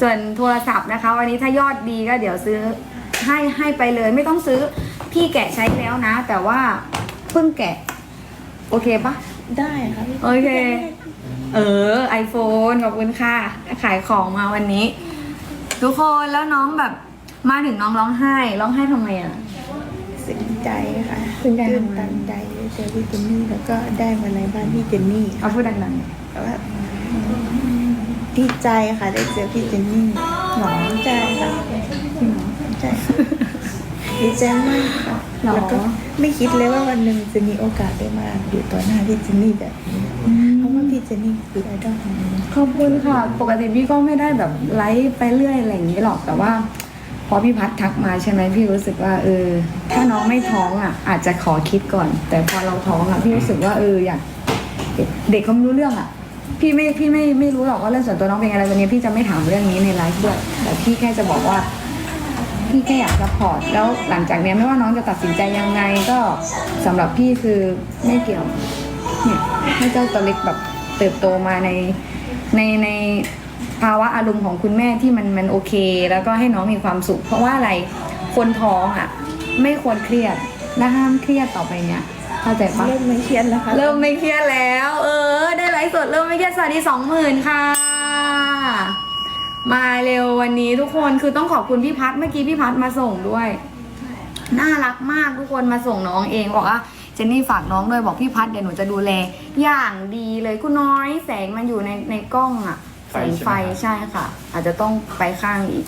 ส่วนโทรศัพท์นะคะ วันนี้ถ้ายอดดีก็เดี๋ยวซื้อให้ให้ไปเลย ไม่ต้องซื้อพี่แกะใช้แล้วนะ แต่ว่าเพิ่งแกะ โอเคปะได้ค่ะพี่โอเค เออ iPhone ขอบคุณค่ะ ขายของมาวันนี้ ทุกคนแล้วน้องแบบมาถึงน้องร้องไห้ ร้องไห้ทำไมอะซึ้งใจค่ะซึ้งใจตื่นทำไม ตันใจได้เจอพี่เจนนี่แล้วก็ได้มาในบ้านพี่เจนนี่เอาพูดดังแต่ว่า ดีใจค่ะ ได้เจอพี่เจนนี่ๆหรอใช่ค่ะใช่ดีใจมากค่ะหรอ แล้วก็ไม่คิดเลยว่าวันหนึ่งจะมีโอกาสได้มาอยู่ต่อหน้าพี่เจนนี่แบบนี้เพราะว่าพี่เจนนี่คือไอดอลของหนูขอบคุณค่ะ ปกติพี่ก็ไม่ได้แบบไลฟ์ไปเรื่อยอะไรอย่างนี้หรอก แต่ว่า พอพี่พัดทักมาใช่ไหมพี่รู้สึกว่าเออ ถ้าน้องไม่ท้องอะ อาจจะขอคิดก่อน แต่พอเราท้องอะพี่รู้สึกว่าเอออยากเด็กเขาไม่รู้เรื่องอะ พี่ไม่พี่ไม่ไม่รู้หรอกว่าเรื่องส่วนตัวน้องเป็นอะไรวันนี้พี่จะไม่ถามเรื่องนี้ในไลฟ์ด้วยแต่พี่แค่จะบอกว่า พี่แค่อยากซัพพอร์ตแล้วหลังจากเนี้ยไม่ว่าน้องจะตัดสินใจยังไงก็สำหรับพี่คือไม่เกี่ยวเนี่ยให้เจ้าตัวเล็กแบบเติบโตมาในในในภาวะอารมณ์ของคุณแม่ที่มันมันโอเค แล้วก็ให้น้องมีความสุข เพราะว่าอะไรคนท้องอะ ไม่ควรเครียดและห้ามเครียดต่อไปเนี่ย เข้าใจปะเริ่มไม่เครียดแล้วค่ะเริ่มไม่เครียดแล้ว เออ ได้ไลฟ์สดเริ่มไม่เครียดสวัสดีสองหมื่นค่ะ มาเร็ววันนี้ทุกคนคือต้องขอบคุณพี่พัดเมื่อกี้พี่พัดมาส่งด้วย น่ารักมากทุกคนมาส่งน้องเองบอกว่าเจนนี่ฝากน้องด้วยบอกพี่พัดเดี๋ยวหนูจะดูแล อย่างดีเลยคุณน้อยแสงมันอยู่ในในกล้องอะแสงไฟใช่ค่ะ อาจจะต้องไปข้างอีก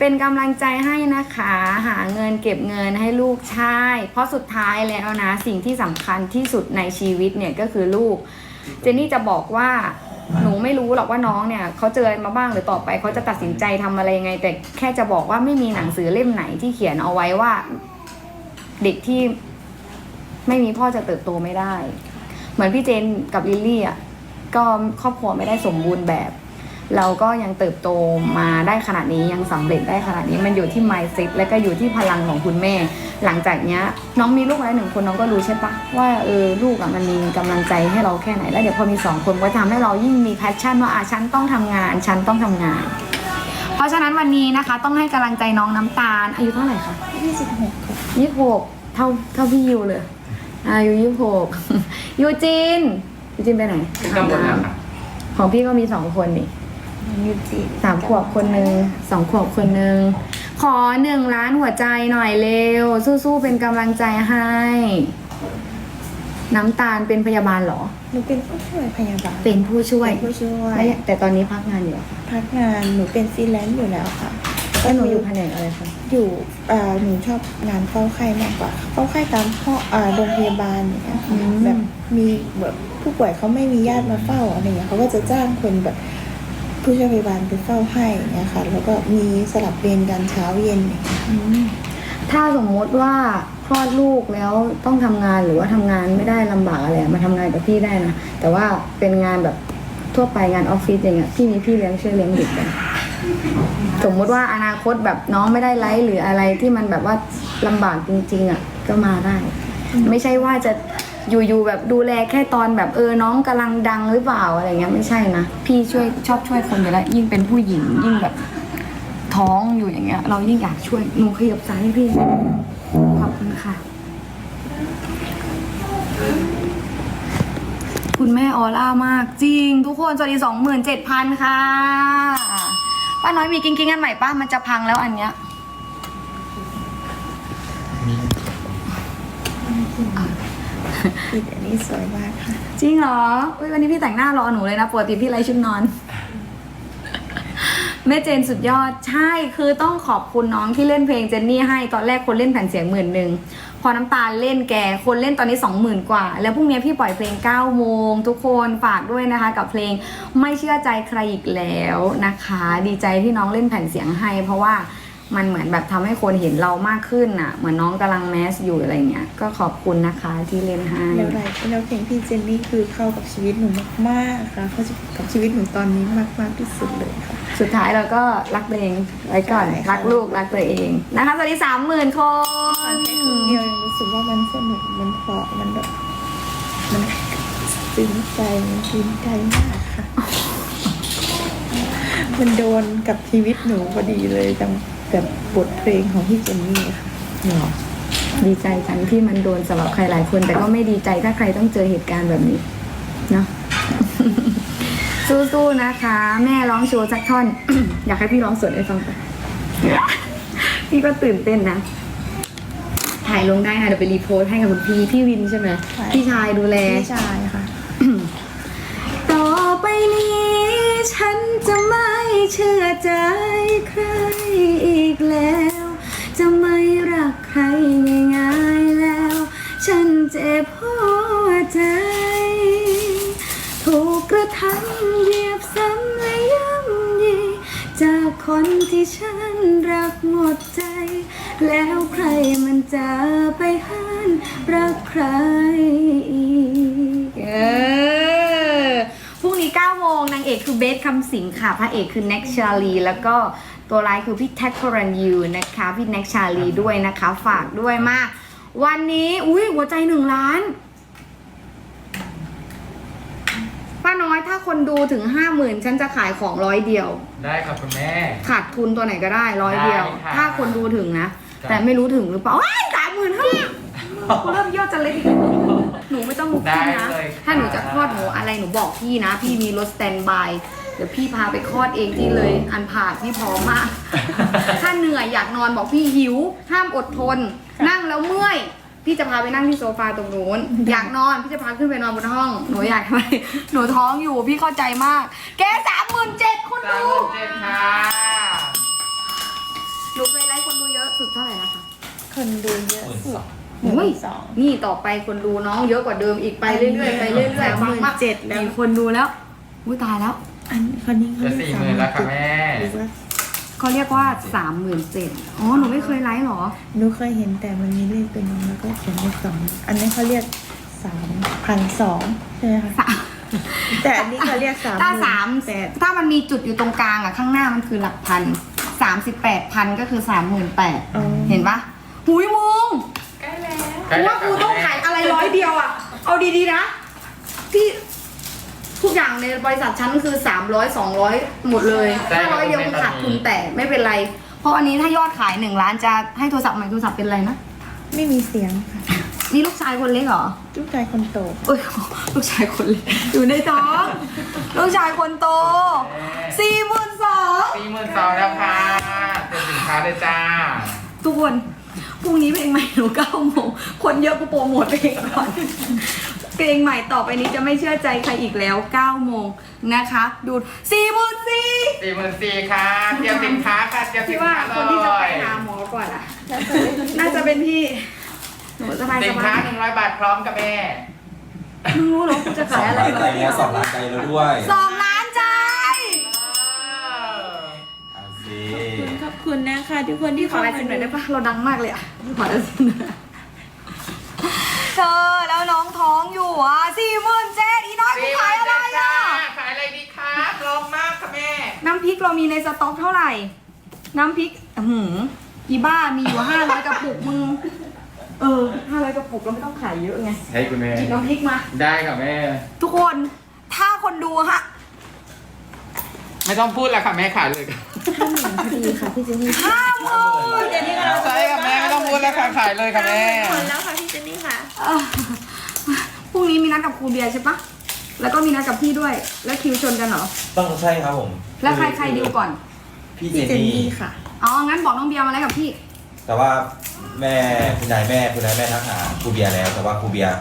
เป็นกำลังใจให้นะคะ หาเงินเก็บเงินให้ลูกใช่เพราะสุดท้ายแล้วนะสิ่งที่สำคัญที่สุดในชีวิตเนี่ยก็คือลูก เจนนี่จะบอกว่าหนูไม่รู้หรอกว่าน้องเนี่ยเขาเจออะไรมาบ้างหรือต่อไปเขาจะตัดสินใจทำอะไรยังไง แต่แค่จะบอกว่าไม่มีหนังสือเล่มไหนที่เขียนเอาไว้ว่า เด็กที่ไม่มีพ่อจะเติบโตไม่ได้ เหมือนพี่เจนกับลิลลี่อะก็ครอบครัวไม่ได้สมบูรณ์แบบ เราก็ยังเติบโตมาได้ขนาดนี้ยังสำเร็จได้ขนาดนี้มันอยู่ที่ mindset และก็อยู่ที่พลังของคุณแม่ หลังจากเนี้ยน้องมีลูกแล้วหนึ่งคนน้องก็รู้ใช่ปะว่าเออลูกอะมันมีกำลังใจให้เราแค่ไหนแล้วเดี๋ยวพอมีสองคนก็ทำให้เรายิ่งมีแพชชั่นว่าอะฉันต้องทำงานฉันต้องทำงาน เพราะฉะนั้นวันนี้นะคะต้องให้กำลังใจน้องน้ำตาลอายุเท่าไหร่คะยี่สิบหกค่ะยี่สิบหกเท่าเท่าพี่ยูเลยอายุยี่สิบหกยูจินยูจินไปไหนก็หมดแล้วครับของพี่ก็มีสองคนนี่ ยูจิสามขวบคนหนึ่งสองขวบคนหนึ่งขอหนึ่งล้านหัวใจหน่อยเร็ว สู้ๆเป็นกำลังใจให้ น้ำตาลเป็นพยาบาลเหรอหนูเป็นผู้ช่วยพยาบาลเป็นผู้ช่วยเป็นผู้ช่วยและแต่ตอนนี้พักงานอยู่เหรอคะพักงานหนูเป็นฟรีแลนซ์อยู่แล้วค่ะแล้วหนูอยู่แผนกอะไรคะอยู่เอ่อหนูชอบงานเฝ้าไข้มากกว่าเฝ้าไข้ตามห้องเอ่อโรงพยาบาลอย่างเงี้ยค่ะแบบมีแบบผู้ป่วยเขาไม่มีญาติมาเฝ้าอะไรเงี้ยเขาก็จะจ้างคนแบบ ผู้ช่วยพยาบาลไปเฝ้าให้อย่างเงี้ยค่ะแล้วก็มีสลับเวรกันเช้าเย็นอย่างเงี้ยถ้าสมมติว่าคลอดลูกแล้วต้องทำงานหรือว่าทำงานไม่ได้ลำบากอะไรมาทำงานกับพี่ได้นะ แต่ว่าเป็นงานแบบทั่วไปงานออฟฟิศอย่างเงี้ยพี่มีพี่เลี้ยงช่วยเลี้ยงเด็กกันสมมติว่าอนาคตแบบน้องไม่ได้ไลฟ์หรืออะไรที่มันแบบว่าลำบากจริง ๆอะก็มาได้ ไม่ใช่ว่าจะ อยู่ๆแบบดูแลแค่ตอนแบบเออน้องกำลังดังหรือเปล่าอะไรเงี้ยไม่ใช่นะพี่ช่วยชอบช่วยคนอยู่แล้วยิ่งเป็นผู้หญิงยิ่งแบบท้องอยู่อย่างเงี้ย เรายิ่งอยากช่วยหนูขยับซ้ายให้พี่ขอบคุณค่ะ คุณแม่ออร่ามากจริง ทุกคนสวัสดีสองหมื่นเจ็ดพันค่ะป้าน้อยมีกิ้งกิ้งอันใหม่ป้ามันจะพังแล้วอันเนี้ย คืออันนี้สวยมากค่ะ จริงเหรออุ๊ยวันนี้พี่แต่งหน้ารอหนูเลยนะปกติพี่ไลฟ์ชุดนอน แม่เจนสุดยอดใช่คือต้องขอบคุณน้องที่เล่นเพลงเจนนี่ให้ตอนแรกคนเล่นแผ่นเสียงหมื่นหนึ่งพอน้ำตาลเล่นแกคนเล่นตอนนี้สองหมื่นกว่า แล้วพรุ่งนี้พี่ปล่อยเพลง9ก้าโมง ทุกคนฝากด้วยนะคะ กับเพลงไม่เชื่อใจใครอีกแล้วนะคะ ดีใจที่น้องเล่นแผ่นเสียงให้ เพราะว่า มันเหมือนแบบทำให้คนเห็นเรามากขึ้นน่ะ เหมือนน้องกำลังแมสอยู่อะไรเงี้ย ก็ขอบคุณนะคะที่เล่นให้แล้วไรแล้วเพลงพี่เจนนี่คือเข้ากับชีวิตหนูมากๆค่ะ เข้ากับชีวิตหนูตอนนี้มากๆที่สุดเลยค่ะ สุดท้ายเราก็รักตัวเองไว้ก่อนใช่ค่ะรักลูกรักตัวเองนะคะสวัสดีสามหมื่นคฟันงแค่ครั้งเดียวยังรู้สึกว่ามันสนุกมันเพราะมันแบบมันซึ้งใจมันชื่นใจมากค่ะพมันโดนกับชีวิตหนูพอดีเลยจัง แบบบทเพลงของพี่เจนนี่ค่ะหรอดีใจจังที่มันโดนสำหรับใครหลายคน แต่ก็ไม่ดีใจถ้าใครต้องเจอเหตุการณ์แบบนี้เนาะ สู้ๆนะคะ แม่ร้องโชว์สักท่อน อยากให้พี่ร้องสดให้ฟังปะพี่ก็ตื่นเต้นนะ ถ่ายลงได้นะเดี๋ยวไปรีโพสต์ให้กับคุณพี่พี่วินใช่ไหมใช่ พี่ชายดูแล พี่ชายค่ะ ต่อไปนี้ ฉันจะไม่เชื่อใจใคร อีกแล้ว จะไม่รักใครง่ายๆแล้ว ฉันเจ็บหัวใจ ถูกกระทำเหยียบซ้ำและย่ำยีจากคนที่ฉันรักหมดใจ แล้วใครมันจะไปหันรักใครอีกเออพรุ่งนี้9โมงนางเอกคือเบสคำสิงค่ะพระเอกคือแน็กชาลี แล้วก็ ตัวร้ายคือพี่แท็กพรันยูนะคะ พี่แน็กชาลีด้วยนะคะ ฝากด้วยมาก วันนี้อุ้ยหัวใจหนึ่งล้านป้าน้อยถ้าคนดูถึงห้าหมื่นฉันจะขายของร้อยเดียว ได้ครับคุณแม่ ขาดทุนตัวไหนก็ได้ร้อยเดียว ได้ค่ะถ้าคนดูถึงนะ จ้ะ แต่ไม่รู้ถึงหรือเปล่าว้ายสามหมื่นห้าเริ่มยอดจะเล็กอีกหนูไม่ต้องลุกขึ้นนะได้เลยค่ะ ถ้าหนูจะคลอดหนูอะไรหนูบอกพี่นะ พี่มีรถสแตนบายเดี๋ยวพี่พาไปคลอดเองที่เลยอันผ่าพี่พร้อมมาก ถ้าเหนื่อยอยากนอนบอกพี่หิว ห้ามอดทน นั่งแล้วเมื่อย พี่จะพาไปนั่งที่โซฟาตรงนู้น อยากนอนพี่จะพาขึ้นไปนอนบนห้อง หนูอยากไปหนูท้องอยู่พี่เข้าใจมาก แกสามหมื่นเจ็ดคนสามดูหมื่นเจ็ดค่ะหนูเคยไลฟ์คนดูเยอะสุดเท่าไหร่นะคะ คนดูเยอะสุดโอ้ยสอง นี่ต่อไปคนดูน้องเยอะกว่าเดิมอีกไปเรื่อยๆไปเรื่อยๆสามหมื่นมาก เจ็ดแล้วกี่คนดูแล้วอุ้ยตายแล้ว อันคนนี้เขาจะเรียกสี่สาหมมื่นหแล้วค่ะมื่นแม่หรือว่าเขาเรียกว่าสามหมื่นเจ็ดอ๋อ หนูไม่เคยไลฟ์หรอ หนูเคยเห็นแต่มันมีเลขตัวหนึงแล้วก็เขียนเลขสองอันนี้เขาเรียกสามพันสองใช่ไหมคะสามแต่อันนี้เขาเรียกสามถ้าสามแปดถ้ามันมีจุดอยู่ตรงกลางอะข้างหน้ามันคือหลักพันสามสิบแปดพันก็คือสามหมื่นแปดอ๋อเห็นปะหุยมุงใกล้กูแล้วว่ากูต้องขายอะไรร้อยเดียวอะเอาดีๆนะ พี่ ทุกอย่างในบริษัทฉันคือสามร้อยสองร้อยหมดเลยถ้าร้อยเดียวมึงขาดทุนแต่ไม่เป็นไร เพราะอันนี้ถ้ายอดขายหนึ่งล้านจะให้โทรศัพท์ใหม่โทรศัพท์เป็นอะไรนะ ไม่มีเสียงค่ะนี่ลูกชายคนเล็กเหรอ ลูกชายคนโตเอ้ยลูกชายคนเล็กอยู่ในท้อง ลูกชายคนโตสี่หมื่นสองสี่หมื่นสองแล้วค่ะเต็มสินค้าเลยจ้า ทุกคนพรุ่งนี้เพลงใหม่หนูเก้าโมงคนเยอะกูโปรโมทเพลงก่อน เพลงใหม่ต่อไปนี้จะไม่เชื่อใจใครอีกแล้ว 9 โมงนะคะ ดูสี่หมื่นสี่ สี่หมื่นสี่ค่ะเตรียมสินค้าค่ะเตรียมสิพี่นว่าค้าคนที่จะไปเลยหาหมอก่อนอะน่าจะเป็นพี่ หนูสบายสิสนบาค้ายหนึ่งร้อยบาทพร้อมกับแม่ มึงรู้เหรอกูจะสอขายงอะไรล้านใจแล้วสองล้านใจแล้วด้วยสองล้านใจเอาสิขอบคุณนะคะทุกคนที่ขอลายเซ็นหน่อยได้ปะเราดังมากเลยอะขอลายเซ็นหน่อยเธอแล้ วสี่หมื่นเจ็ดอีน้อยกูสี่ขายอะไรอะ ขายอะไรดีคะพร้อมมากค่ะแม่ น้ำพริกเรามีในสต็อกเท่าไหร่ น้ำพริกหืออีบ้ามีอยู่ห้าร้อยกระปุกมึง เออห้าร้อยกระปุกเราไม่ต้องขายเยอะไงให้คุณแม่ กินน้ำพริกมา ได้ค่ะแม่ ทุกคนถ้าคนดูฮะไม่ต้องพูดแล้วค่ะแม่ขายเลยค่ะห้าหมื่นพอดีค่ะพี่เจนนี่ห้าหมื่นเจนนี่ใช่ค่ะแม่ไม่ต้องพูดแล้วค่ะขายเลยค่ะแม่คนแล้วค่ะพี่เจนนี่ค่ะ เออ รุ่งนี้มีนัดกับครูเบียร์ใช่ปะแล้วก็มีนัดกับพี่ด้วย แล้วคิวชนกันเหรอ ต้องใช่ครับผมแล้วใครใครดิวก่อน พี่เจพี่นเจนนี่นี่ค่ะ อ๋อ งั้นบอกน้องเบียร์มาแล้วกับพี่ แต่ว่าแม่คุณนายแม่คุณนายแม่ทักหาครูเบียร์แล้ว แต่ว่าครูเบียร์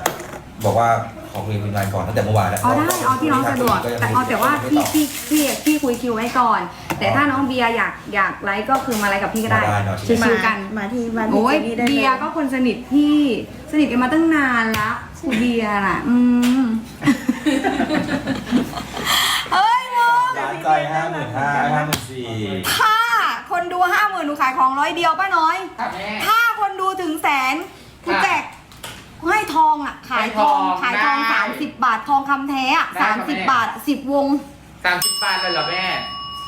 บอกว่าขอคุยกับคุณนายก่อนตั้งแต่เมื่อวานแล้วอ๋อได้เอาที่น้องสะดวก แต่เอาแต่ว่าพี่พี่พี่พี่คุยคิวไว้ก่อน แต่ถ้าน้องเบียร์อยากอยากไลฟ์ก็คือมาไลฟ์กับพี่ก็ได้ได้เนาะชิวๆกัน มาที่บ้านพี่โอ้ยเจนนี่ได้เลเบียร์ก็คนสนิทพี่ สนิทกันมาตั้งนานละครู เบียร์น่ะ อืม เฮ้ยมึงล้านใจห้าหมื่นห้าห้าหมื่นสี่ถ้าคนดูห้าหมื่นหนูขายของร้อยเดียวป้าน้อย ค่ะแม่ ถ้าคนดูถึงแสนกูค่ะแจกให้ทองอะ ขายทอง ให้ขายททอองงได้สามสิบบาท ทองคำแท้อะได้สามค่ะสิบแม่ บาทอะสิบวง สามสิบบาทเลยเหรอแม่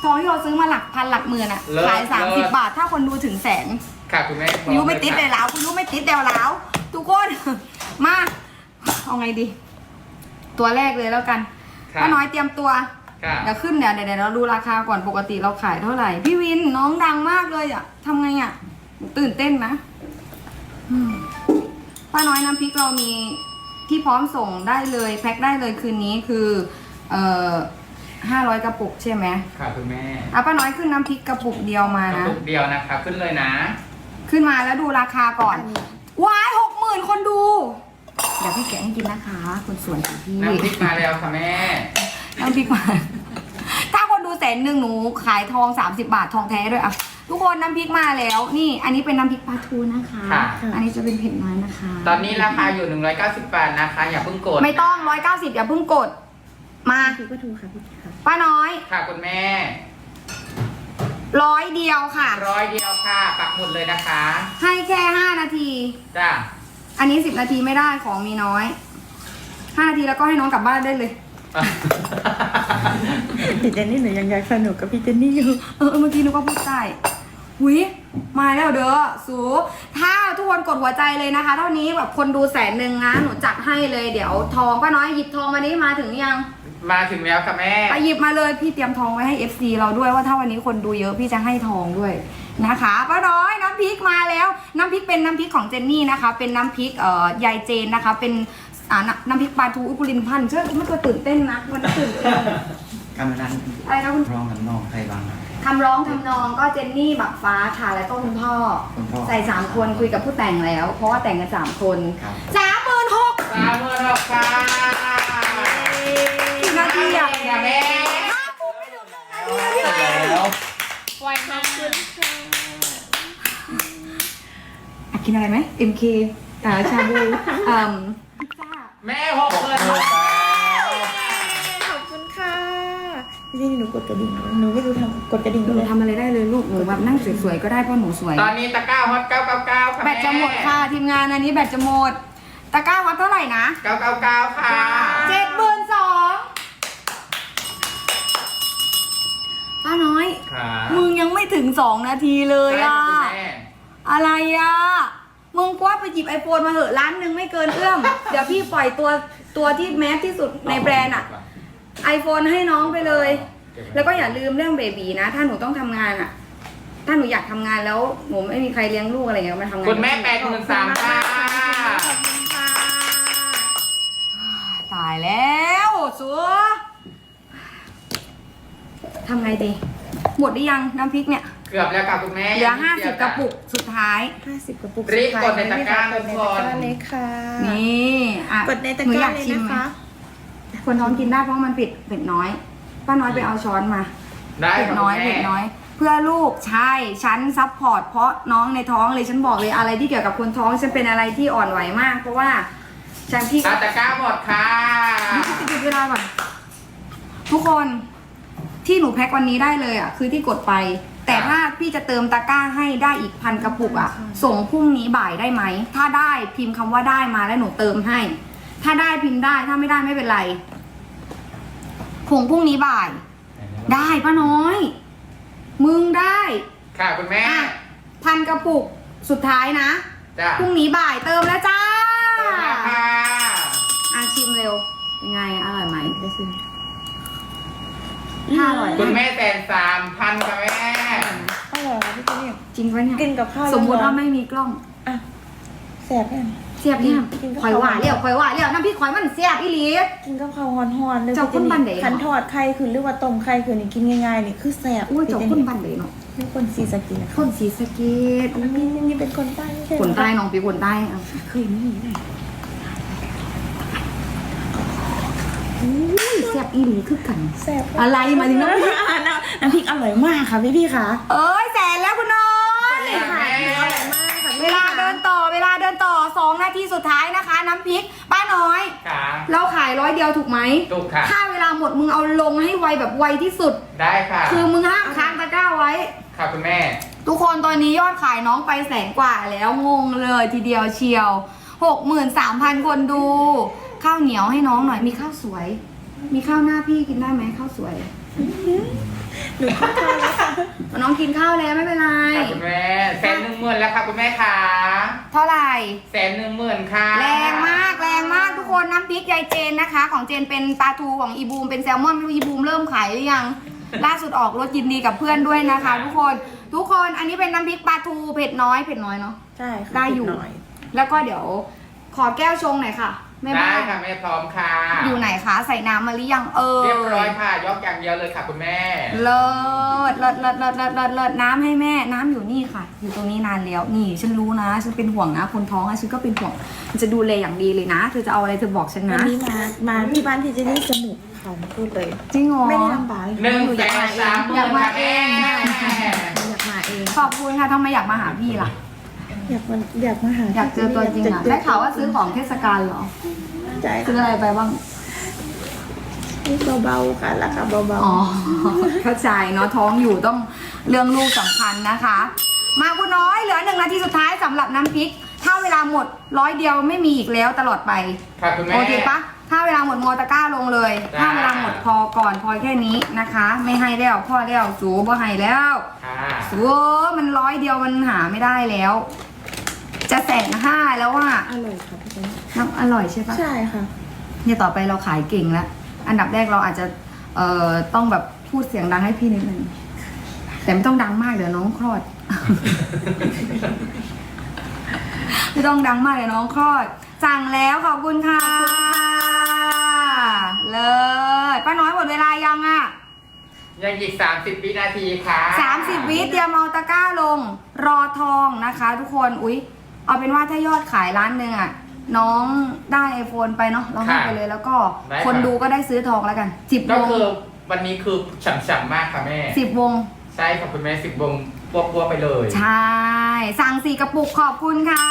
ทองที่เราซื้อมาหลักพันหลักหมื่นอะ เลิศขายสามเลิสิบศ บาท ถ้าคนดูถึงแสน ค่ะคุณแม่คุณยูไม่ติดเลยแล้วคุณยูไม่ติดเดียวแล้วทุกคน มา เอาไงดี ตัวแรกเลยแล้วกันค่ะป้าน้อยเตรียมตัวค่ะเดี๋ยวขึ้นเดี๋ยวเดี๋ยวเดี๋ยวเราดูราคาก่อนปกติเราขายเท่าไหร่ พี่วินน้องดังมากเลยอะทำไงอะตื่นเต้นนะอืมป้าน้อยน้ำพริกเรามีที่พร้อมส่งได้เลย แพ็คได้เลยคืนนี้คือเอ่อห้าร้อยกระปุกใช่ไหมค่ะคุณแม่อะป้าน้อยขึ้นน้ำพริกกระปุกเดียวมากระนะปุกเดียวนะคะขึ้นเลยนะ ขึ้นมาแล้วดูราคาก่อนว้ายหกหมื่นคนดู เดี๋ยวพี่แกะให้กินนะคะ คนสวยของพี่น้ำพริกมาแล้วค่ะแม่น้ำพริกมา ถ้าคนดูแสนหนึ่งหนูขายทอง 30 บาททองแท้ด้วยอะทุกคนน้ำพริกมาแล้ว นี่ อันนี้เป็นน้ำพริกปลาทูนะคะ ค่ะ อันนี้จะเป็นเผ็ดน้อยนะคะ ตอนนี้ราคาอยู่ 190 บาทนะคะ อย่าเพิ่งกดไม่ต้อง 190 อย่าเพิ่งกด มา พี่ก็ถูกค่ะพี่ค่ะป้าน้อยค่ะคุณแม่ร้อยเดียวค่ะ ร้อยเดียวค่ะ ปักหมุดเลยนะคะ ให้แค่ 5 นาที จ้า อันนี้10นาทีไม่ได้ของมีน้อย5นาทีแล้วก็ให้น้องกลับบ้านได้เลย พี่เจนนี่หนูยังอยากสนุกกับพี่เจนนี่อยู่เออเออเมื่อกี้นึกว่าพูดใต้หุยมาแล้วเด้อสูถ้าทุกคนกดหัวใจเลยนะคะ เท่านี้แบบคนดูแสนหนึ่งนะหนูจัดให้เลยเดี๋ยวทองป้าน้อยหยิบทองมานี้มาถึงยังมาถึงแล้วค่ะแม่ ไปหยิบมาเลยพี่เตรียมทองไว้ให้ FC เราด้วยว่าถ้าวันนี้คนดูเยอะพี่จะให้ทองด้วย นะคะป้าน้อยน้ำพริกมาแล้ว น้ำพริกเป็นน้ำพริกของเจนนี่นะคะ เป็นน้ำพริกเอ่อยายเจนนะคะ เป็นอ่าน้ำน้ำพริกปลาทูอุกุลินพันธ์เชื่อไม่เคยตื่นเต้นนะวันนี้ตื่นเต้นกำนันอะไรนะคุณร้องกับน้องใครบ้างครับคำร้องทำนองก็เจนนี่บักฟ้าค่ะแล้วก็คุณพ่อคุณพ่อ ใส่สามคนคุยกับผู้แต่งแล้ว เพราะว่าแต่งกันสามคนครับสามหมื่นหกสามหมื่นหกค่ะกี่นาทีอะ ค่ะแม่ แล้ว อะ กินอะไรไหม MK อ่าชาบูอืมแม่หกหมื่นหกขอบคุณค่ะพี่เจนนี่หนูกดกระดิ่งแล้วหนูไม่รู้ทำกดกระดิ่งหนูเลยทำอะไรได้เลยลูกหนูแบบนั่งสวยๆก็ได้เพราะหนูสวย ตอนนี้ตะกร้าฮอต999ค่ะแบตจะหมดค่ะทีมงานอันนี้แบตจะหมด ตะกร้าวัดเท่าไหร่นะ999ค่ะเจ็ดหมื่นสองป้าน้อย ค่ะมึงยังไม่ถึงสองนาทีเลยอะ ใช่ค่ะคุณแม่ อะไรอะมึ งกว่าไปหยิบไอโฟนมาเหอะล้านหนึ่งไม่เกินเอื้อม เดี๋ยวพี่ปล่อยตัวตัวที่แมสที่สุดในแบรนด์อะไอโฟนให้น้องไปเลย แล้วก็อย่าลืมเรื่องเบบีนะ ถ้าหนูต้องทำงานอะถ้าหนูอยากทำงานแล้วหนูไม่มีใครเลี้ยงลูกอะไรเงี้ยมาทำงานคุณแม่แปดหมื่นสามค่ะ ขอบคุณค่ะตายแล้วสัวทำไงดี หมดหรือยังน้ำพริกเนี่ย เกือบแล้วค่ะคุณแม่เหลือห้าสิบกระปุกสุดท้าย ห้าสิบกระปุกรีบกดในสุตะท้ยกร้าไหมทุกคะคกดในตะกร้านเลยค่ะ นี่อะกดในตะหนูกอร้ายากเลยชิมนะไหมคะคนท้องกินได้เพราะมันเผ็ดเผ็ดน้อย ป้าน้อยไปเอาช้อนมาได้เผ็ดค่ะน้อยคุณเผ็ดแม่น้อย เพื่อลูกใช่ฉันซัพพอร์ตเพราะน้องในท้องเลยฉันบอกเลยอะไรที่เกี่ยวกับคนท้องฉันเป็นอะไรที่อ่อนไหวมาก เพราะว่าฉันพี่อาตะกร้าหมดค่ะติดเวลาก่อนทุกคนที่หนูแพ็ควันนี้ได้เลยอะ คือที่กดไป แต่ถ้าพี่จะเติมตะกร้าให้ได้อีกพันกระปุกอะ ส่งพรุ่งนี้บ่ายได้ไหม ถ้าได้พิมพ์คำว่าได้มาแล้วหนูเติมให้ ถ้าได้พิมพ์ได้ถ้าไม่ได้ไม่เป็นไรผงพรุ่งนี้บ่าย ได้ป้าน้อย มึงได้ค่ะคุณแม่อะพันกระปุกสุดท้ายนะจ้ะพรุ่งนี้บ่ายเติมแล้วจ้าเติมแล้วค่ะอะชิมเร็วยังไงอร่อยไหมเดี๋ยวสิถ้าอร่อยคุณนะแม่แสนสามพันค่ะแม่ อร่อยค่ะพี่เจนนี่จริงปะเนี่ยกินกับข้าวสมมติร้อว่านไม่มีกล้องๆอะแสบเนี่ย เสียบเนี่ยกินกับข่อยหวานข้าวเรียวข่อยหวานเรียวน้ำพริกข่อยมันเสียบอีหลี กินกับข้าวฮอนๆเลยเจ้าคนบ้านไหนคันทอดไข่คือหรือว่าต้มไข่คือนี่กินง่ายๆนี่คือแสบอุ้ยเจบพี่คเจนนี่บ้านเลยเนาะนี่คนซีสะเกีคนสีสะเกตนี่นี่เป็นคนใต้ไม่ใช่เหรอคนใต้น้องปีคนใต้เอาเคยมีไหม อุ้ยเสียบอีหลีคือกันแสบอะไรมาถึงน้ำพริกอะน้ำน้ำพริกอร่อยมากค่ะพี่พี่ๆค่ะ เอ้ยแสนแล้วคุณน้อยค่ะแม่อร่อยมากค่ะเวลาเดินต่อเวลาเดินต่อสองนาทีสุดท้ายนะคะ น้ำพริกป้าน้อยค่ะเราขายร้อยเดียวถูกไหมถูกค่ะ ถ้าเวลาหมดมึงเอาลงให้ไวแบบไวที่สุด ได้ค่ะ คือมึงห้ามค้างตะกร้าไว้ ค่ะคุณแม่ ทุกคนตอนนี้ยอดขายน้องไปแสนกว่าแล้วงงเลยทีเดียวเชียวหกหมื่นสามพันคนดู ข้าวเหนียวให้น้องหน่อยมีข้าวสวย มีข้าวหน้าพี่กินได้ไหมข้าวสวยหนูกินข้าวแล้วค่ะน้องกินข้าวแล้วไม่เป็นไรค่ะคุณแม่แสนหนึ่งหมื่นแล้วค่ะคุณแม่ค่ะเท่าไหร่แสนหนึ่งหมื่นค่ะ แรงมากแรงมากทุกคนน้ำพริกยายเจนนะคะ ของเจนเป็นปลาทูของอีบูมเป็นแซลมอนไม่รู้อีบูมเริ่มขายหรือยังล่าสุดออกรถยินดีกับเพื่อนด้วยนะคะ ทุกคนทุกคนอันนี้เป็นน้ำพริกปลาทูเผ็ดน้อยเผ็ดน้อยเนาะใช่ค่ะได้อยู่นิหน่อยแล้วก็เดี๋ยวขอแก้วชงหน่อยค่ะ แม่ได้บ้านค่ะแม่พร้อมค่ะอยู่ไหนคะใส่น้ำมาหรือยังเออเรียบร้อยค่ะ ยกอย่างเดียวเลยค่ะคุณแม่ เลิศเลิศเลิศเลิศเลิศเลิศเลิศน้ำให้แม่ น้ำอยู่นี่ค่ะ อยู่ตรงนี้นานแล้ว นี่ฉันรู้นะ ฉันเป็นห่วงนะคนท้องอะฉันก็เป็นห่วงจะดูแลอย่างดีเลยนะ เธอจะเอาอะไรเธอบอกฉันวันนะ นี้มา มาที่บ้านที่เจนี่สนุกค่ะพูดเลย จริงเหรอ ไม่ได้ลำบากหนึ่งหนูแสอยากนมาเอสามงหมื่นค่ะแม่หนูอยากมาเอง ขอบคุณค่ะทำไมอยากมาหาพี่ล่ะ อยากมาอยากมาหาอยากเจอตัวจริงอะได้ข่าวว่าซื้อของเทศกาลเหรอใช่ซื้ออะไรไปบ้างนี่เบาๆค่ะราคาเบาอ๋อเข้าใจเนาะท้องอยู่ต้องเรื่องลูกสำคัญนะคะ มาคุณน้อยเหลือหนึ่งนาทีสุดท้ายสำหรับน้ำพริก ถ้าเวลาหมดร้อยเดียวไม่มีอีกแล้วตลอดไป ค่ะคุณแม่ โอเคปะ ถ้าเวลาหมดงอตะกร้าลงเลย ได้ ถ้าเวลาหมดพอก่อนพอแค่นี้นะคะ ไม่ให้แล้วพ่อแล้วสูบ่ให้แล้วค่ะสูมันร้อยเดียวมันหาไม่ได้แล้วจะ แสนห้าแล้วว่าๆอร่อยค่ะพี่เจนน้ำอร่อยใช่ปะใช่ค่ะ เนี่ยต่อไปเราขายเก่งแล้วอันดับแรกเราอาจจะเอ่อต้องแบบพูดเสียงดังให้พี่นิดนึงแต่ไม่ต้องดังมากเดี๋ยวน้องคลอด ไม่ต้องดังมากเดี๋ยวน้องคลอด สั่งแล้วขอบคุณค่ะ เลยป้าน้อยหมดเวลายังอะยังอีกสามสิบวินาทีค่ะสามสิบวิเตรียมเอาตะกร้าลง รอทองนะคะ ทุกคนอุ๊ย เอาเป็นว่าถ้ายอดขายร้านหนึ่งอะน้องได้ไอโฟนไปเนาะเราให้ไปเลยแล้วก็คนดูก็ได้ซื้อทองแล้วกันสิบก็วงคือวันนี้คือฉ่ำๆมากค่ะแม่ สิบวง ใช่ค่ะคุณแม่สิบวงบวกบวกๆไปเลย ใช่ สั่งสี่กระปุกขอบคุณค่ะ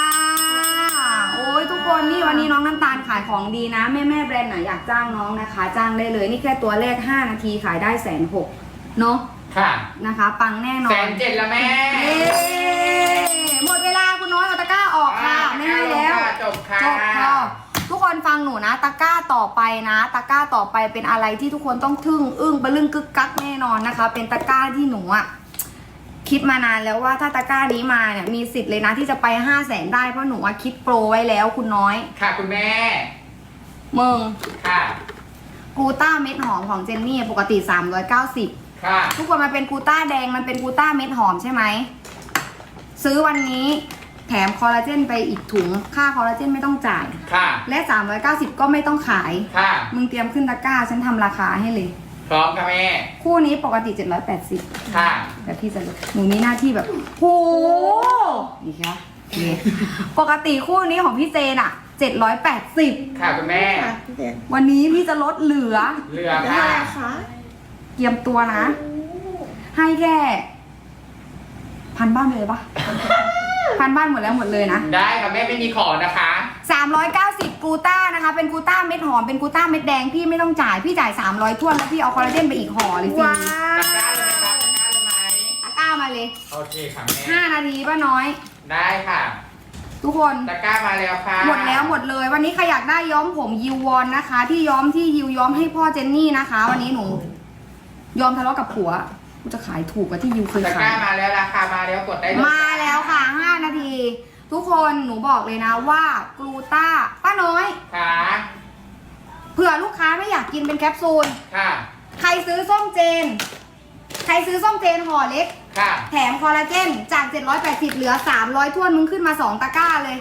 โอ้ยทุกคนนี่วันนี้น้องน้ำตาลขายของดีนะ แม่แม่ๆแบรนด์ไหนอยากจ้างน้องนะคะ จ้างได้เลยนี่แค่ตัวแรก 5 นาทีขายได้แสนหกเนาะค่ะนะคะ ปังแน่นอแสนนเจ็ดแล้วแม่ เย้หมดเวลาคุณน้อยเอาตะกร้า ออกค่ะ ไม่ให้แล้วจบค่ะจบค่ะ ทุกคนฟังหนูนะ ตะกร้าต่อไปนะ ตะกร้าต่อไปเป็นอะไรที่ทุกคนต้องทึ่ง อึ้งบะลึงกึกกักแน่นอนนะคะ เป็นตะกร้าที่หนูอะคิดมานานแล้วว่าถ้าตะกร้านี้มาเนี่ยมีสิทธิ์เลยนะที่จะไปห้าแสนได้เพราะหนูอะคิดโปรไว้แล้วคุณน้อย ค่ะคุณแม่มึงค่ะกูต้าเม็ดหอมของเจนนี่ปกติ 390 ค่ะ ทุกคนมันเป็นกูต้าแดงมันเป็นกูต้าเม็ดหอมใช่ไหม ซื้อวันนี้ แถมคอลลาเจนไปอีกถุง ค่าคอลลาเจนไม่ต้องจ่าย ค่ะ และ 390 ก็ไม่ต้องขาย ค่ะ มึงเตรียมขึ้นตะกร้า ฉันทำราคาให้เลย พร้อมค่ะแม่ คู่นี้ปกติ 780ค่ะ แต่พี่จะลดหนูมีหน้าที่แบบโหนี่ค่ะโอเคปกติคู่นี้ของพี่เจนอะ780 ค่ะคุณแม่ ค่ะพี่เจนวันนี้พี่จะลดเหลือ เรือได้ค่ะ ค่ะเกียมตัวนะ ให้แค่พันบ้านไปเลยปะ พันบ้านหมดแล้วหมดเลยนะ ได้ค่ะแม่ไม่มีของนะคะ 390กูต้านะคะ เป็นกูต้าเม็ดหอม เป็นกูต้าเม็ดแดง พี่ไม่ต้องจ่าย พี่จ่าย 300ท้วน แล้วพี่เอาคอลลาเจนไปอีกห่อเลยสิว้าตะกร้าเลยไหมครับตะกร้าเลยไหมตะกร้ามาเลย โอเคค่ะแม่ 5 นาทีป้าน้อย ได้ค่ะ ทุกคน ตะกร้ามาแล้วค่ะหมดแล้วหมดเลย วันนี้ใครอยากได้ย้อมผมยิววอนนะคะ ที่ย้อมที่ยิวย้อมให้พ่อเจนนี่นะคะ วันนี้หนู ยอมทะเลาะกับผัวกูจะขายถูกกว่าที่ยิวเคยตะกขาร้าย มาแล้วราคามาแล้วกดได้เลยมาแล้ว ค่ะ 5 นาที ทุกคนหนูบอกเลยนะว่ากลูต้าป้าน้อยค่ะเผื่อลูกค้าไม่อยากกินเป็นแคปซูล ค่ะ ใครซื้อส้มเจน ใครซื้อส้มเจนห่อเล็ก ค่ะ แถมคอลลาเจนจาก 780 เหลือ 300ท้วนมึงขึ้นมา 2 ตะกร้าเลย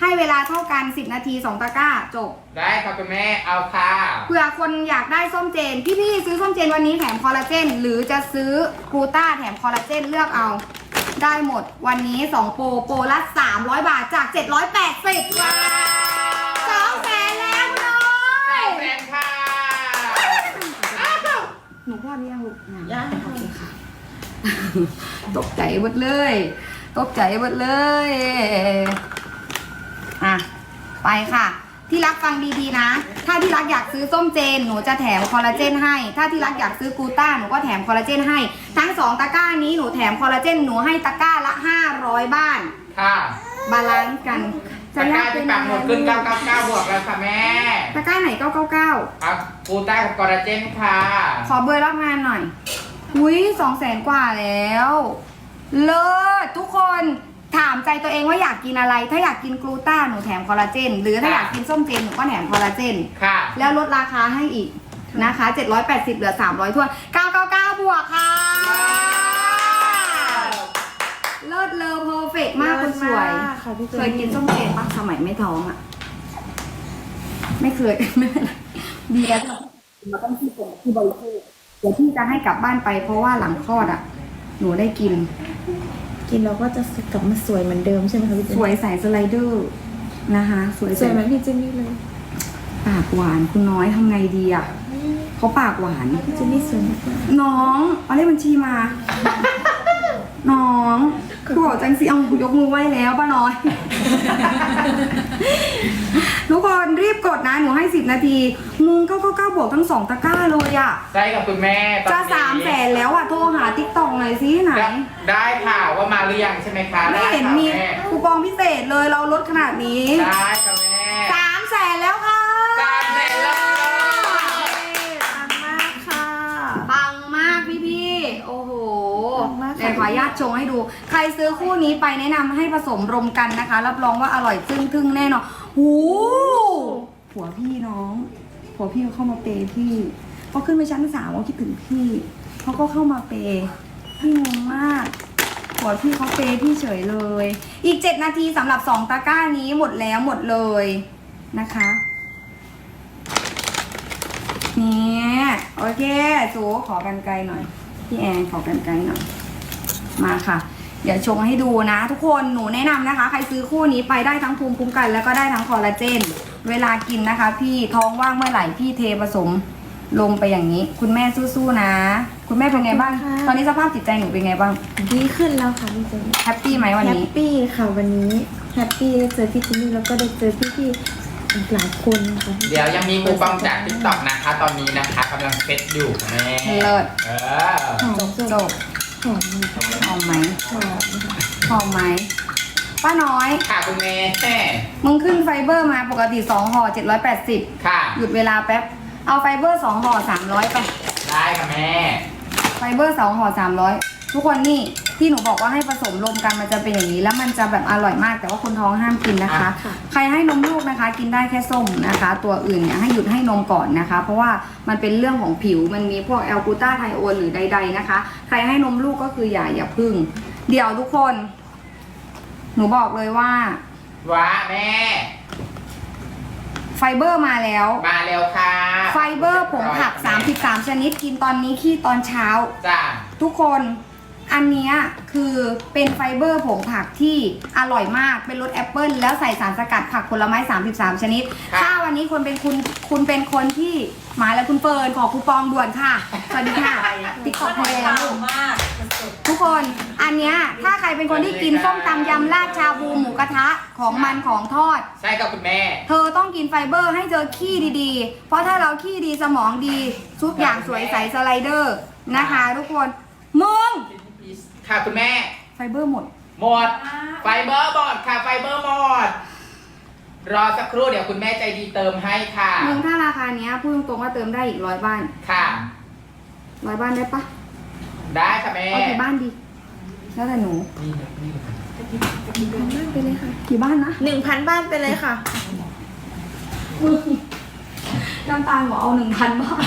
ให้เวลาเท่ากัน 10 นาที 2 ตะกร้าจบ ได้ค่ะคุณแม่ เอาค่ะ เผื่อคนอยากได้ส้มเจน พี่ๆซื้อส้มเจนวันนี้แถมคอลลาเจน หรือจะซื้อกลูต้าแถมคอลลาเจนเลือกเอา ได้หมดวันนี้ 2 โปรโปรละ 300 บาทจาก 780ว้าวสองแสนแล้วคุณน้อใส่ยแฟนค่ะหนูพลาดหรือยังลูกยังโอเคค่ะ ตกใจหมดเลย ตกใจหมดเลย อะ ไปค่ะ ที่รักฟังดีๆนะ ถ้าที่รักอยากซื้อส้มเจน หนูจะแถมคอลลาเจนให้ ถ้าที่รักอยากซื้อกลูต้า หนูก็แถมคอลลาเจนให้ ทั้งสองตะกร้านี้หนูแถมคอลลาเจน หนูให้ตะกร้าละ 500 บ้าน ค่ะบาลานซ์กันตะกร้าที่ปักหมดขึ้น 999 บวกแล้วค่ะแม่ ตะกร้าไหน999 ครับปูต้ากับกอลลาเจนค่ะ ขอเบอร์รับงานหน่อย อุ้ยสองแสนกว่าแล้ว เลิศทุกคน ถามใจตัวเองว่าอยากกินอะไร ถ้าอยากกินกลูต้าหนูแถมคอลลาเจน หรือถ้าอยากกินส้มเจนหนูก็แถมคอลลาเจน ค่ะ แล้วลดราคาให้อีกนะคะ 780 เหลือ 300ทั่วน999 บวกค่ะ เลิศเลอเพอร์เฟกมากคนสวยเลิศมากค่ะพี่เจเคยกินส้มเจนปะสมัยไม่ท้องอะ ไม่เคย ไม่เป็นไรดีแล้วมาต้องที่ผมที่บริโภคเดี๋ยวพี่จะให้กลับบ้านไปเพราะว่าหลังคลอดอะ หนูได้กิน กินเราก็จะกลับมาสวยเหมือนเดิมใช่ไหมคะพี่เจนสวยใส่สไลเดอร์นะคะ สวยสใส่วยเหมือนพี่เจนนี่เลย ปากหวานคุณน้อยทำไงดีอะเขาปากหวาน พี่เจนนี่สวยมากน้องเอาเลขบัญชีมา น้องคือบอกจังสิเอายกมือไหว้แล้วป้าน้อย ทุกคนรีบกดนะหนูให้สิบนาที มุงเก้าเก้าเก้าบวกทั้งสองตะกร้าเลยอะใช่กับคุณแม่ตอนจะนี้สามแสนแล้วอะโทรหาติ๊กต็อกหน่อยสิไหนได้ได้ค่ะว่ามาหรือยังใช่ไหมคะไม่ได้เห็นค่ะมีแม่คูปองพิเศษเลยเราลดขนาดนี้ได้ค่ะแม่ สามแสนแล้วค่ะสามแสนแล้ว ปังมากค่ะปังมากพี่พี่ๆโอ้โหปังมากค่ะเดี๋ยวขออนุญาตชงให้ดู ใครซื้อคู่นี้ไปแนะนำให้ผสมรวมกันนะคะ รับรองว่าอร่อยจึ้งทึ่งแน่นอน หูผัวพี่น้องผัวพี่เข้ามาเปย์พี่พอขึ้นไปชั้นสามเขาคิดถึงพี่เขาก็เข้ามาเปย์พี่งงมากผัวพี่เขาเปย์พี่เฉยเลย อีกเจ็ดนาทีสำหรับสองตะกร้านี้หมดแล้วหมดเลยนะคะเนี่ยโอเคสูขอกันไกลหน่อย พี่แอนขอกันไกลหน่อย มาค่ะ เดี๋ยวชงให้ดูนะ ทุกคนหนูแนะนำนะคะ ใครซื้อคู่นี้ไปได้ทั้งภูมิคุ้มกัน แล้วก็ได้ทั้งคอลลาเจน เวลากินนะคะ พี่ท้องว่างเมื่อไหร่พี่เทผสมลงไปอย่างนี้ คุณแม่สู้ๆนะ คุณแม่เป็นไงบ้างตอนนี้สภาพจิตใจหนูเป็นไงบ้างดีขึ้นแล้วค่ะพี่เจนแฮปปี้ไหมวันแฮนี้ปปี้ค่ะวันนี้แฮปปี้ได้เจอพี่เจนนี่แล้วก็ได้เจอพี่ๆอีกหลายคนค่ะเดี๋ยวยังมีคูปองจากติ๊กต็อกนะคะ ตอนนี้นะคะกำลังเซตอยู่ค่ะแม่เลิศ เออหอมจบจจบบ หอมค่ะหอมไหมหอมค่ะหอมไหมป้าน้อย ค่ะคุณแม่แม่มึงขึ้นไฟเบอร์มาปกติ2ห่อ780 ค่ะ หยุดเวลาแป๊บ เอาไฟเบอร์สองห่อสามร้อยไป ได้ค่ะแม่ ไฟเบอร์สองห่อสามร้อย ทุกคนนี่ที่หนูบอกว่าให้ผสมรวมกันมันจะเป็นอย่างนี้ แล้วมันจะแบบอร่อยมากแต่ว่าคนท้องห้ามกินนะคะค่ะใครให้นมลูกนะคะ กินได้แค่ส้มนะคะ ตัวอื่นเนี่ยให้หยุดให้นมก่อนนะคะ เพราะว่ามันเป็นเรื่องของผิวมันมีพวกแอลกูตาไทโอนหรือใด ๆนะคะ ใครให้นมลูกก็คืออย่าอย่าพึ่ง เดี๋ยวทุกคน หนูบอกเลยว่าว้าแม่ไฟเบอร์มาแล้ว มาเร็วค่ะ ไฟเบอร์ผงผัก 33 ชนิดกินตอนนี้ขี้ตอนเช้าจ้าทุกคน อันเนี้ยคือเป็นไฟเบอร์ผงผักที่อร่อยมาก เป็นรสแอปเปิลแล้วใส่สารสกัดผักผลไม้ 33 ชนิดถ้าวันนี้คุณเป็นคุณคุณเป็นคนที่มาแล้วคุณเฟิร์นขอคูปองด่วนค่ะ สวัสดีค่ะ ติ๊กต็อกแพงทุกคนอันเนี้ยถ้าใครเป็นคนที่กินส้มตำยำราดชาบูหมูกระทะของมันของทอด ใช่กับคุณแม่ เธอต้องกินไฟเบอร์ให้เจอขี้ดีๆ เพราะถ้าเราขี้ดีสมองดีทุกอย่างสวยใสสไลเดอร์นะคะ ทุกคน มึงค่ะคุณแม่ ไฟเบอร์หมด หมด ไฟเบอร์หมดค่ะ ไฟเบอร์หมด รอสักครู่เดี๋ยวคุณแม่ใจดีเติมให้ค่ะมึงถ้าราคาเนี้ยพูดตรงๆว่าเติมได้อีกร้อยบ้านค่ะ ร้อยบ้านได้ปะได้ค่ะแม่เอากี่บ้านดี แล้วแต่หนูนี่นะนี่นะหนึ่งพันบ้านไปเลยค่ะ กี่บ้านนะหนึ่งพันบ้านไปเลยค่ะน้ำตาลหมอเอาหนึ่งพันบ้าน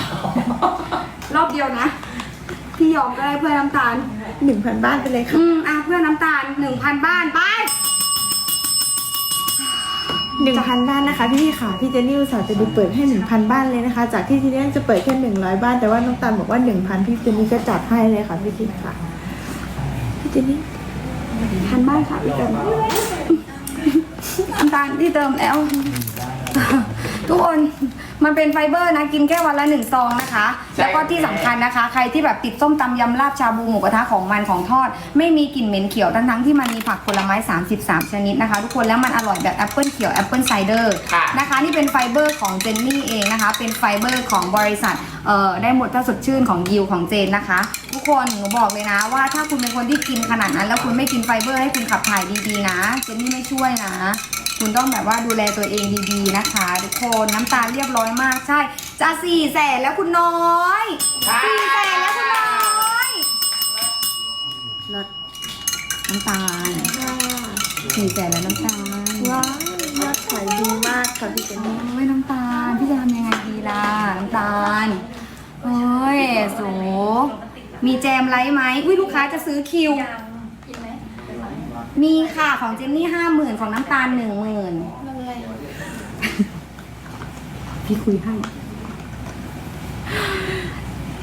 รอบเดียวนะ พี่ยอมก็ได้เพื่อน้ำตาล หนึ่งพันบ้านไปเลยค่ะอืมอะเพื่อน้ำตาลหนึ่งพันบ้านไป หนึ่งพันบ้านนะคะพี่ๆค่ะพี่เจนนี่อุตส่าห์จะดูเปิดให้หนึ่งพันบ้านเลยนะคะ จากที่ทีแรกจะเปิดแค่หนึ่งร้อยบ้านแต่ว่าน้องตันบอกว่าหนึ่งพันพี่เจนนี่ก็จัดให้เลยค่ะพี่พี่ค่ะพี่เจนนี่พันบ้านค่ะพี่เติมน้ำตาลที่เติมแล้ว ทุกคน มันเป็นไฟเบอร์นะกินแค่วันละหนึ่งซองนะคะ ใช่แล้วก็ที่สำคัญนะคะ ใครที่แบบติดส้มตำยำลาบชาบูหมูกระทะของมันของทอด ไม่มีกลิ่นเหม็นเขียวทั้งทั้งๆที่มันมีผักผลไม้ 33 ชนิดนะคะ ทุกคนแล้วมันอร่อยแบบแอปเปิลเขียวแอปเปิลไซเดอร์ค่ะ นะคะ นี่เป็นไฟเบอร์ของเจนนี่เองนะคะ เป็นไฟเบอร์ของบริษัทเอ่อได้หมดถ้าสดชื่นของยิวของเจนนะคะ ทุกคนหนูบอกเลยนะว่าถ้าคุณเป็นคนที่กินขนาดนั้น แล้วคุณไม่กินไฟเบอร์ให้คุณขับถ่ายดีๆนะเจนนี่ไม่ช่วยนะ คุณต้องแบบว่าดูแลตัวเองดีๆนะคะ ทุกคนน้ำตาลเรียบร้อยมากใช่ จะสี่แสนแล้วคุณน้อยสี่แสนแล้วคุณน้อยลดน้ำตาลหนึ่แสนแล้วน้ำตาลว้าวยอดขายดีมากค่ะพี่เจนนี่โอ้ยน้ำตาลพี่จะทำยังไงดีล่ะน้ำตาลโอ้ยโสมีแจมไลท์ไหมอุ้ยลูกค้าจะซื้อคิว มีค่ะของเจนนี่ห้าหมื่นของน้ำตาลหนึ่งหมื่นพี่คุยให้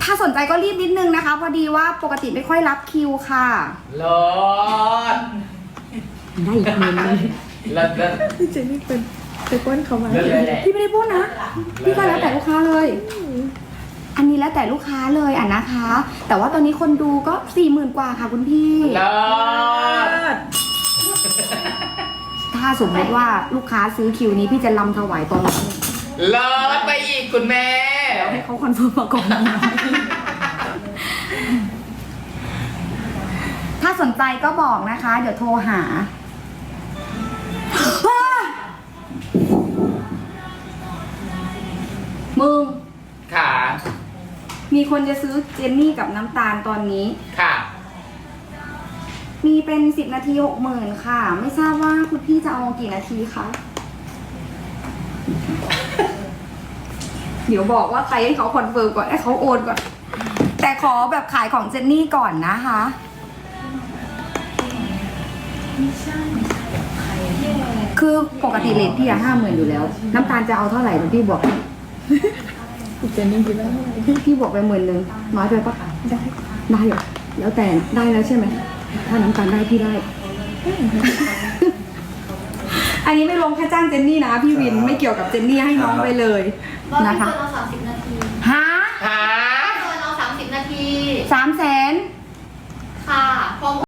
ถ้าสนใจก็รีบนิดนึงนะคะ พอดีว่าปกติไม่ค่อยรับคิวค่ะเลิศได้อีกหมื่นนึงเลิศเลิศ พี่เจนนี่เป็นไปป้นเขามา เลิศเลยแหละ พี่ไม่ได้พูดนะ พี่ก็แล้วแต่ลูกค้าเลยอั นนี้แล้วแต่ลูกค้าเลยอะนะคะ แต่ว่าตอนนี้คนดูก็สี่หมื่นกว่าค่ะคุณพี่เลิศถ้าสมมติว่าลูกค้าซื้อคิวนี้พี่จะลำถวายตอนนี้เลิศไปอีกคุณแม่ ให้เขาคอนเฟิร์มมาก่อนนะถ้าสนใจก็บอกนะคะ เดี๋ยวโทรหา มึงค่ะ มีคนจะซื้อเจนนี่กับน้ำตาลตอนนี้ ค่ะ มีเป็นสิบนาทีหกหมื่นค่ะ ไม่ทราบว่าคุณพี่จะเอากี่นาทีคะ เดี๋ยวบอกว่าใครให้เขาคอนเฟิร์มก่อนให้เขาโอนก่อน แต่ขอแบบขายของเจนนี่ก่อนนะคะ คือปกติเลทพี่อะห้าหมื่นอยู่แล้ว น้ำตาลจะเอาเท่าไหร่เดี๋ยวพี่บอกพี่ เจนนี่คิดว่าเท่าไหร่พี่บอกไปหมื่นหนึ่งน้อยไปปะได้ได้เหรอแล้วแต่ได้แล้วใช่ไหมถ้าน้ำตาลได้พี่ได้ อันนี้ไม่ลงแค่จ้างเจนนี่นะพี่วินไม่เกี่ยวกับเจนนี่ให้น้องไปเลยรอบนะนี้คะเกินเราสามสิบนาทีฮะหาเกินเราสามสิบนาทีสามแสน ค่ะพร้อม